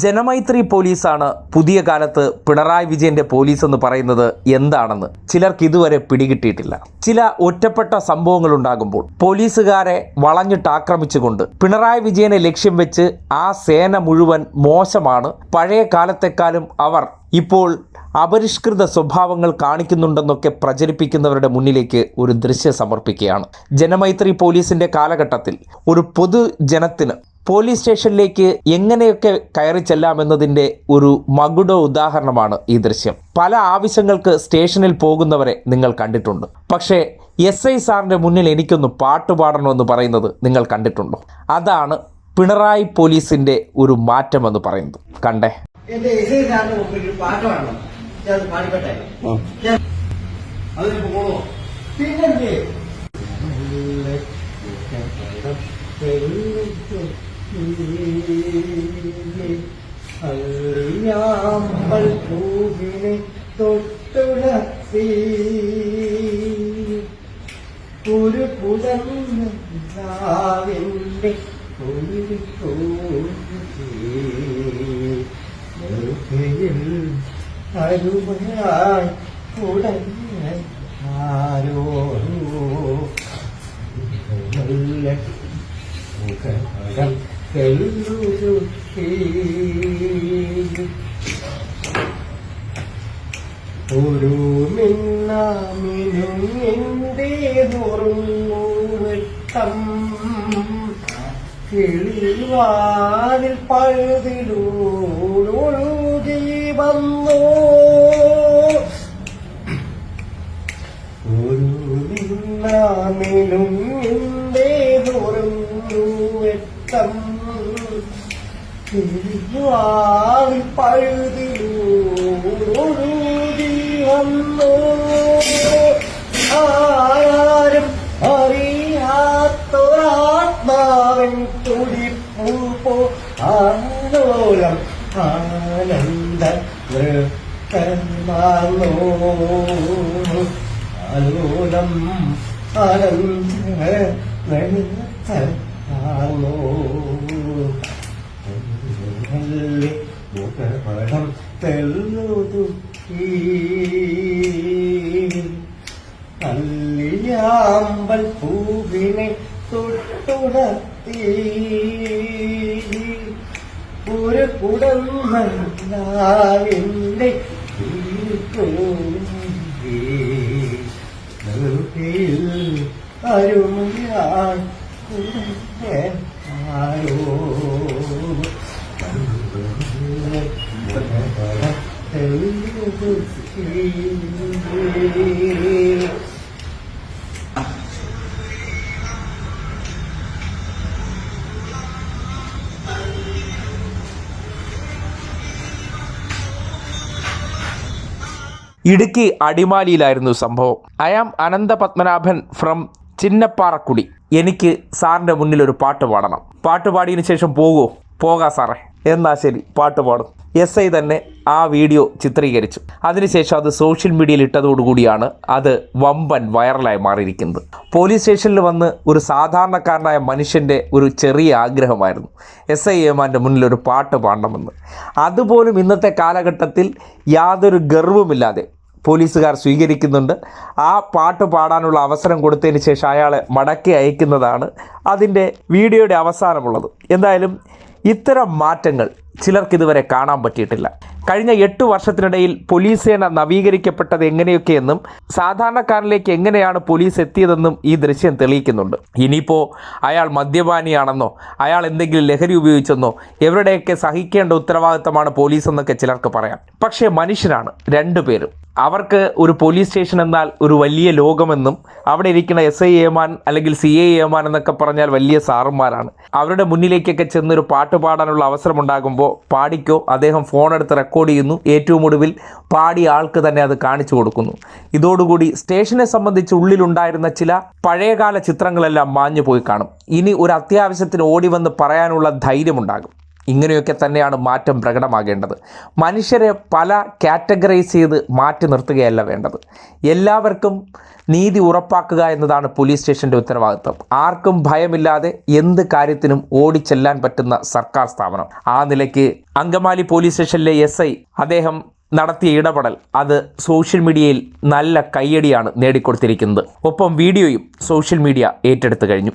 ജനമൈത്രി പോലീസാണ് പുതിയ കാലത്ത് പിണറായി വിജയന്റെ പോലീസ് എന്ന് പറയുന്നത് എന്താണെന്ന് ചിലർക്ക് ഇതുവരെ പിടികിട്ടിയിട്ടില്ല. ചില ഒറ്റപ്പെട്ട സംഭവങ്ങൾ ഉണ്ടാകുമ്പോൾ പോലീസുകാരെ വളഞ്ഞിട്ട് ആക്രമിച്ചുകൊണ്ട് പിണറായി വിജയനെ ലക്ഷ്യം വെച്ച് ആ സേന മുഴുവൻ മോശമാണ്. പഴയ കാലത്തെക്കാളും അവർ ഇപ്പോൾ അപരിഷ്കൃത സ്വഭാവങ്ങൾ കാണിക്കുന്നുണ്ടെന്നൊക്കെ പ്രചരിപ്പിക്കുന്നവരുടെ മുന്നിലേക്ക് ഒരു ദൃശ്യം സമർപ്പിക്കുകയാണ്. ജനമൈത്രി പോലീസിന്റെ കാലഘട്ടത്തിൽ ഒരു പൊതുജനത്തിന് പോലീസ് സ്റ്റേഷനിലേക്ക് എങ്ങനെയൊക്കെ കയറി ചെല്ലാമെന്നതിന്റെ ഒരു മകുട ഉദാഹരണമാണ് ഈ ദൃശ്യം. പല ആവശ്യങ്ങൾക്ക് സ്റ്റേഷനിൽ പോകുന്നവരെ നിങ്ങൾ കണ്ടിട്ടുണ്ട്. പക്ഷേ എസ് ഐ സാറിന്റെ മുന്നിൽ എനിക്കൊന്ന് പാട്ടുപാടണമെന്ന് പറയുന്നത് നിങ്ങൾ കണ്ടിട്ടുണ്ടോ? അതാണ് പിണറായി പോലീസിന്റെ ഒരു മാറ്റം എന്ന് പറയുന്നത്. കണ്ടേ? എന്റെ അറിയാമ്പൽ പൂവിനെ തൊട്ടുണർത്തി. ഒരു പുതന്റെ ഒരു നെറുകയിൽ അരുമയായി ഉടനെ ആരോ നല്ല മുഖം ഒരു മിന്നാമിനും എന്തേ തുറങ്ങൂട്ടം കിളിവാതിൽ പഴുതിലൂടൊഴുകി വന്നോ. കിളിവാതിൽ പഴുതിലൂടൊഴുകി വന്നോ. ആരും അറിയാത്തൊരാത്മാവൻ തുടിപ്പൂ പോ. ആലോലം ആനന്ദ നൃത്തമാർന്നോ ആലോലം ആനന്ദ നൃത്തമാർന്നോ കല്ലിയാമ്പൽ പൂവിനെ തൊട്ടുണർത്തി. ഒരു കുടന്നാവിന്റെ അരുമയാൻ ആരോ ഇടുക്കി അടിമാലിയിലായിരുന്നു സംഭവം. I am Ananta Padmanabhan from ചിന്നപ്പാറക്കുടി. എനിക്ക് സാറിന്റെ മുന്നിൽ ഒരു പാട്ട് പാടണം. പാട്ട് പാടിയതിനു ശേഷം പോകുമോ പോകാം സാറേ. എന്നാ ശരി പാട്ട് പാടും. എസ് ഐ തന്നെ ആ വീഡിയോ ചിത്രീകരിച്ചു. അതിനുശേഷം അത് സോഷ്യൽ മീഡിയയിൽ ഇട്ടതോടുകൂടിയാണ് അത് വമ്പൻ വൈറലായി മാറിയിരിക്കുന്നത്. പോലീസ് സ്റ്റേഷനിൽ വന്ന് ഒരു സാധാരണക്കാരനായ മനുഷ്യന്റെ ഒരു ചെറിയ ആഗ്രഹമായിരുന്നു. എസ് ഐ എമാന്റെ മുന്നിൽ ഒരു പാട്ട് പാടണമെന്ന്. അതുപോലും ഇന്നത്തെ കാലഘട്ടത്തിൽ യാതൊരു ഗർവുമില്ലാതെ പോലീസുകാർ സ്വീകരിക്കുന്നുണ്ട്. ആ പാട്ട് പാടാനുള്ള അവസരം കൊടുത്തതിന് ശേഷം അയാളെ മടക്കി അയക്കുന്നതാണ് അതിന്റെ വീഡിയോയുടെ അവസാനമുള്ളത്. എന്തായാലും ഇത്തരം മാറ്റങ്ങൾ ചിലർക്ക് ഇതുവരെ കാണാൻ പറ്റിയിട്ടില്ല കഴിഞ്ഞ എട്ട് വർഷത്തിനിടയിൽ പോലീസ് സേന നവീകരിക്കപ്പെട്ടത് എങ്ങനെയൊക്കെയെന്നും സാധാരണക്കാരിലേക്ക് എങ്ങനെയാണ് പോലീസ് എത്തിയതെന്നും ഈ ദൃശ്യം തെളിയിക്കുന്നുണ്ട്. ഇനിയിപ്പോൾ അയാൾ മദ്യപാനിയാണെന്നോ അയാൾ എന്തെങ്കിലും ലഹരി ഉപയോഗിച്ചെന്നോ എവരുടെയൊക്കെ സഹിക്കേണ്ട ഉത്തരവാദിത്തമാണ് പോലീസ് എന്നൊക്കെ ചിലർക്ക് പറയാം. പക്ഷേ മനുഷ്യനാണ് രണ്ടുപേരും അവർക്ക് ഒരു പോലീസ് സ്റ്റേഷൻ എന്നാൽ ഒരു വലിയ ലോകമെന്നും അവിടെ ഇരിക്കുന്ന എസ് ഐ ഏമാൻ അല്ലെങ്കിൽ സി ഐ ഏമാൻ എന്നൊക്കെ പറഞ്ഞാൽ വലിയ സാറുമാരാണ്. അവരുടെ മുന്നിലേക്കൊക്കെ ചെന്നൊരു പാട്ട് പാടാനുള്ള അവസരമുണ്ടാകുമ്പോൾ പാടിക്കോ അദ്ദേഹം ഫോൺ എടുത്ത് റെക്കോർഡ് ചെയ്യുന്നു ഏറ്റവും ഒടുവിൽ പാടിയ ആൾക്ക് തന്നെ അത് കാണിച്ചു കൊടുക്കുന്നു. ഇതോടുകൂടി സ്റ്റേഷനെ സംബന്ധിച്ച് ഉള്ളിലുണ്ടായിരുന്ന ചില പഴയകാല ചിത്രങ്ങളെല്ലാം മാഞ്ഞു പോയി കാണും. ഇനി ഒരു അത്യാവശ്യത്തിന് ഓടി വന്ന് പറയാനുള്ള ധൈര്യമുണ്ടാകും. ഇങ്ങനെയൊക്കെ തന്നെയാണ് മാറ്റം പ്രകടമാകേണ്ടത്. മനുഷ്യരെ പല കാറ്റഗറൈസ് ചെയ്ത് മാറ്റി നിർത്തുകയല്ല വേണ്ടത്. എല്ലാവർക്കും നീതി ഉറപ്പാക്കുക എന്നതാണ് പോലീസ് സ്റ്റേഷന്റെ ഉത്തരവാദിത്വം. ആർക്കും ഭയമില്ലാതെ എന്ത് കാര്യത്തിനും ഓടിച്ചെല്ലാൻ പറ്റുന്ന സർക്കാർ സ്ഥാപനം. ആ നിലയ്ക്ക് അങ്കമാലി പോലീസ് സ്റ്റേഷനിലെ എസ് അദ്ദേഹം നടത്തിയ ഇടപെടൽ അത് സോഷ്യൽ മീഡിയയിൽ നല്ല കയ്യടിയാണ് നേടിക്കൊടുത്തിരിക്കുന്നത്. ഒപ്പം വീഡിയോയും സോഷ്യൽ മീഡിയ ഏറ്റെടുത്തു കഴിഞ്ഞു.